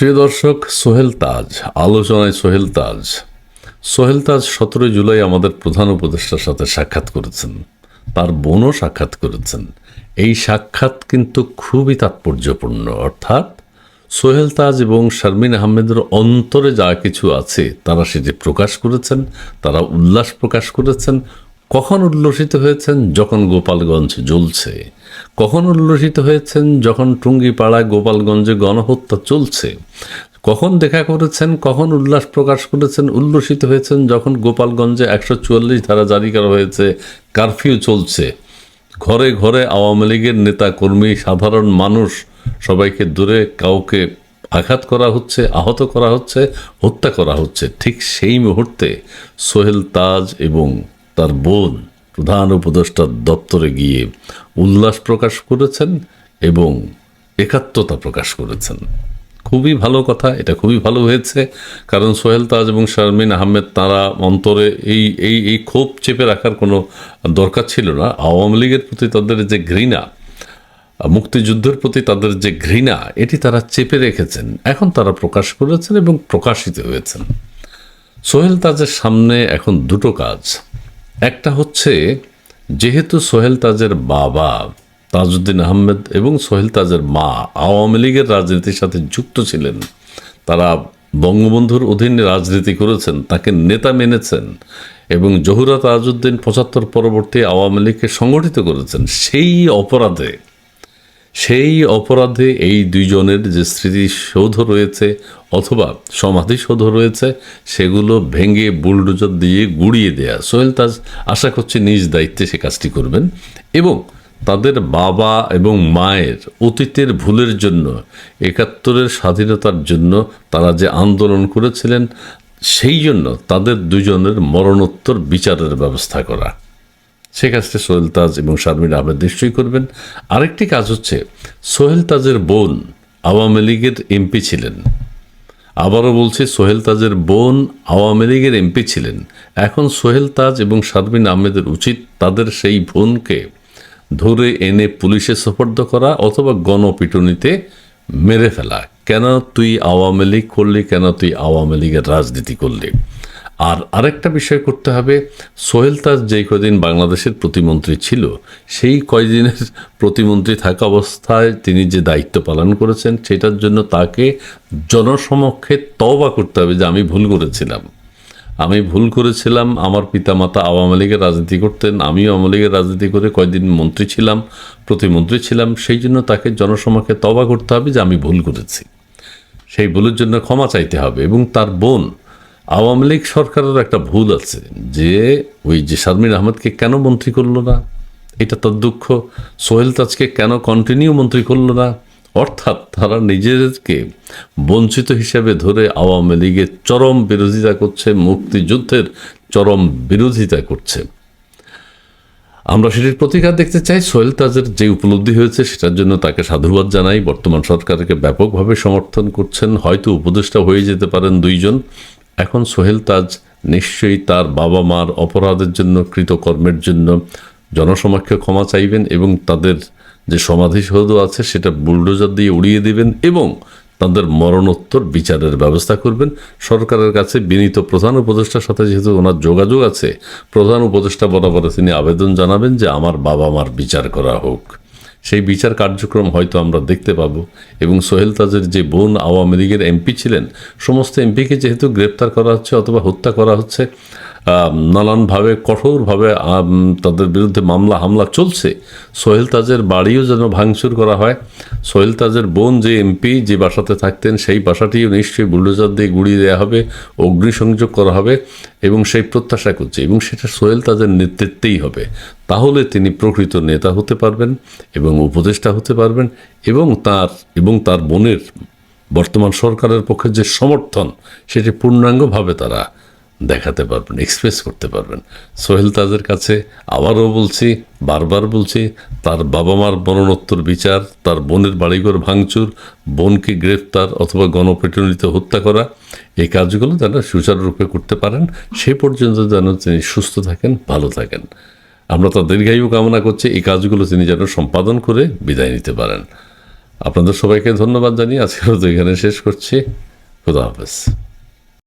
প্রিয় দর্শক, সোহেল তাজ, আলোচনায় সোহেল তাজ। সোহেল তাজ সতেরোই জুলাই আমাদের প্রধান উপদেষ্টার সাথে সাক্ষাৎ করেছেন। তার বোনও সাক্ষাৎ করেছেন। এই সাক্ষাৎ কিন্তু খুবই তাৎপর্যপূর্ণ, অর্থাৎ সোহেল তাজ এবং শারমিন আহমেদের অন্তরে যা কিছু আছে, তারা সেটি প্রকাশ করেছেন, তারা উল্লাস প্রকাশ করেছেন, কখন উল্লসিত হয়েছেন, যখন গোপালগঞ্জ জ্বলছে। কখন উল্লসিত হয়েছেন যখন টুঙ্গিপাড়ায় গোপালগঞ্জে গণহত্যা চলছে? কখন দেখা করেছেন, কখন উল্লাস প্রকাশ করেছেন, উল্লসিত হয়েছেন যখন গোপালগঞ্জে একশো চুয়াল্লিশ ধারা জারি করা হয়েছে, কারফিউ চলছে? ঘরে ঘরে আওয়ামী লীগের নেতা, কর্মী, সাধারণ মানুষ সবাইকে দূরে কাউকে আঘাত করা হচ্ছে, আহত করা হচ্ছে, হত্যা করা হচ্ছে। ঠিক সেই মুহূর্তে সোহেল তাজ এবং তার বোন প্রধান উপদেষ্টার দপ্তরে গিয়ে উল্লাস প্রকাশ করেছেন এবং একাত্মতা প্রকাশ করেছেন। খুবই ভালো কথা, এটা খুবই ভালো হয়েছে, কারণ সোহেল তাজ এবং শারমিন আহমেদ তারা অন্তরে এই এই এই ক্ষোভ চেপে রাখার কোনো দরকার ছিল না। আওয়ামী লীগের প্রতি তাদের যে ঘৃণা, মুক্তিযুদ্ধের প্রতি তাদের যে ঘৃণা, এটি তারা চেপে রেখেছেন। এখন তারা প্রকাশ করেছেন এবং প্রকাশিত হয়েছেন। সোহেল তাজের সামনে এখন দুটো কাজ। একটা হচ্ছে, যেহেতু সোহেল তাজের বাবা, তাজউদ্দিন আহমেদ এবং সোহেল তাজের মা আওয়ামী লীগের রাজনীতির সাথে যুক্ত ছিলেন, তারা বঙ্গবন্ধুর অধীনে রাজনীতি করেছেন, তাকে নেতা মেনেছেন এবং জহুরা তাজউদ্দিন পঁচাত্তর পরবর্তী আওয়ামী লীগকে সংগঠিত করেছেন, সেই অপরাধে সেই অপরাধে এই দুইজনের যে স্মৃতিসৌধ রয়েছে অথবা সমাধিসৌধ রয়েছে, সেগুলো ভেঙে বুলডোজার দিয়ে গুড়িয়ে দেয়া। সোহেল তাজ আশা করছি নিজ দায়িত্বে সে কাজটি করবেন এবং তাদের বাবা এবং মায়ের অতীতের ভুলের জন্য, একাত্তরের স্বাধীনতার জন্য তারা যে আন্দোলন করেছিলেন, সেই জন্য তাদের দুজনের মরণোত্তর বিচারের ব্যবস্থা করা। সে কাজটা সোহেল তাজ এবং শারমিন আহমেদ নিশ্চয়ই করবেন। আরেকটি কাজ হচ্ছে, সোহেল তাজের বোন আওয়ামী লীগের এমপি ছিলেন। আবারও বলছি, সোহেল তাজের বোন আওয়ামী লীগের এমপি ছিলেন। এখন সোহেল তাজ এবং শারমিন আহমেদের উচিত তাদের সেই বোনকে ধরে এনে পুলিশে সোপর্দ করা অথবা গণপিটুনিতে মেরে ফেলা। কেন তুই আওয়ামী লীগ করলি, কেন তুই আওয়ামী লীগের রাজনীতি করলি? আর আরেকটা বিষয় করতে হবে, সোহেল তাজ যেই কদিন বাংলাদেশের প্রতিমন্ত্রী ছিল, সেই কয়দিনের প্রতিমন্ত্রী থাকা অবস্থায় তিনি যে দায়িত্ব পালন করেছেন, সেটার জন্য তাকে জনসমক্ষে তওবা করতে হবে যে আমি ভুল করেছিলাম। আমি ভুল করেছিলাম, আমার পিতামাতা আওয়ামী লীগের রাজনীতি করতেন, আমিও আওয়ামী লীগের রাজনীতি করে কয়দিন মন্ত্রী ছিলাম, প্রতিমন্ত্রী ছিলাম, সেই জন্য তাকে জনসমক্ষে তবা করতে হবে যে আমি ভুল করেছি। সেই ভুলের জন্য ক্ষমা চাইতে হবে এবং তার বোন আওয়ামী লীগ সরকারের একটা ভুল আছে যে ওই যে শারমিন আহমদকে কেন মন্ত্রী করল না? এটা তার দুঃখ। সোহেল তাজকে কেন কন্টিনিউ মন্ত্রী করল না? অর্থাৎ তারা নিজেদেরকে বঞ্চিত হিসেবে ধরে আওয়ামী লীগের চরম বিরোধিতা করছে, মুক্তিযুদ্ধের চরম বিরোধিতা করছে। আমরা সেটির প্রতিকার দেখতে চাই। সোহেল তাজের যে উপলব্ধি হয়েছে সেটার জন্য তাকে সাধুবাদ জানাই। বর্তমান সরকারকে ব্যাপকভাবে সমর্থন করছেন। হয়তো উপদেষ্টা হয়ে যেতে পারেন দুইজন। এখন সোহেল তাজ নিশ্চয়ই তার বাবা মার অপরাধের জন্য, কৃতকর্মের জন্য জনসমক্ষে ক্ষমা চাইবেন এবং তাদের যে সমাধিসৌধ আছে সেটা বুলডোজার দিয়ে উড়িয়ে দেবেন এবং তাদের মরণোত্তর বিচারের ব্যবস্থা করবেন। সরকারের কাছে বিনীত প্রধান উপদেষ্টার সাথে যেহেতু ওনার যোগাযোগ আছে, প্রধান উপদেষ্টা বরাবর তিনি আবেদন জানাবেন যে আমার বাবা মার বিচার করা হোক। সেই বিচার কার্যক্রম হয়তো আমরা দেখতে পাব। এবং সোহেল তাজের যে বোন আওয়ামী লীগের এমপি ছিলেন, সমস্ত এমপিকে যেহেতু গ্রেপ্তার করা হচ্ছে অথবা হত্যা করা হচ্ছে নানানভাবে, কঠোরভাবে তাদের বিরুদ্ধে মামলা, হামলা চলছে। সোহেল তাজের বাড়িও যেন ভাঙচুর করা হয়। সোহেল তাজের বোন যে এমপি, যে বাসাতে থাকতেন, সেই বাসাটিও নিশ্চয়ই বুলডোজার দিয়ে গুড়িয়ে দেওয়া হবে, অগ্নিসংযোগ করা হবে এবং সেই প্রত্যাশা করছে এবং সেটা সোহেল তাজের নেতৃত্বেই হবে। তাহলে তিনি প্রকৃত নেতা হতে পারবেন এবং উপদেষ্টা হতে পারবেন এবং তার এবং তার বোনের বর্তমান সরকারের পক্ষে যে সমর্থন, সেটি পূর্ণাঙ্গভাবে তারা দেখাতে পারবেন এক্সপ্রেস করতে পারবেন। সোহেল তাজের কাছে আবারও বলছি, বারবার বলছি, তার বাবা মার মরণোত্তর বিচার, তার বোনের বাড়িঘর ভাঙচুর, বোনকে গ্রেফতার অথবা গণপিটুনিতে হত্যা করা এই কাজগুলো যেন সুচারুরূপে করতে পারেন, সে পর্যন্ত যেন তিনি সুস্থ থাকেন, ভালো থাকেন। আমরা তার দীর্ঘায়ু কামনা করছি, এই কাজগুলো তিনি যেন সম্পাদন করে বিদায় নিতে পারেন। আপনাদের সবাইকে ধন্যবাদ জানিয়ে আজকের এখানে শেষ করছি। খুদা হাফেজ।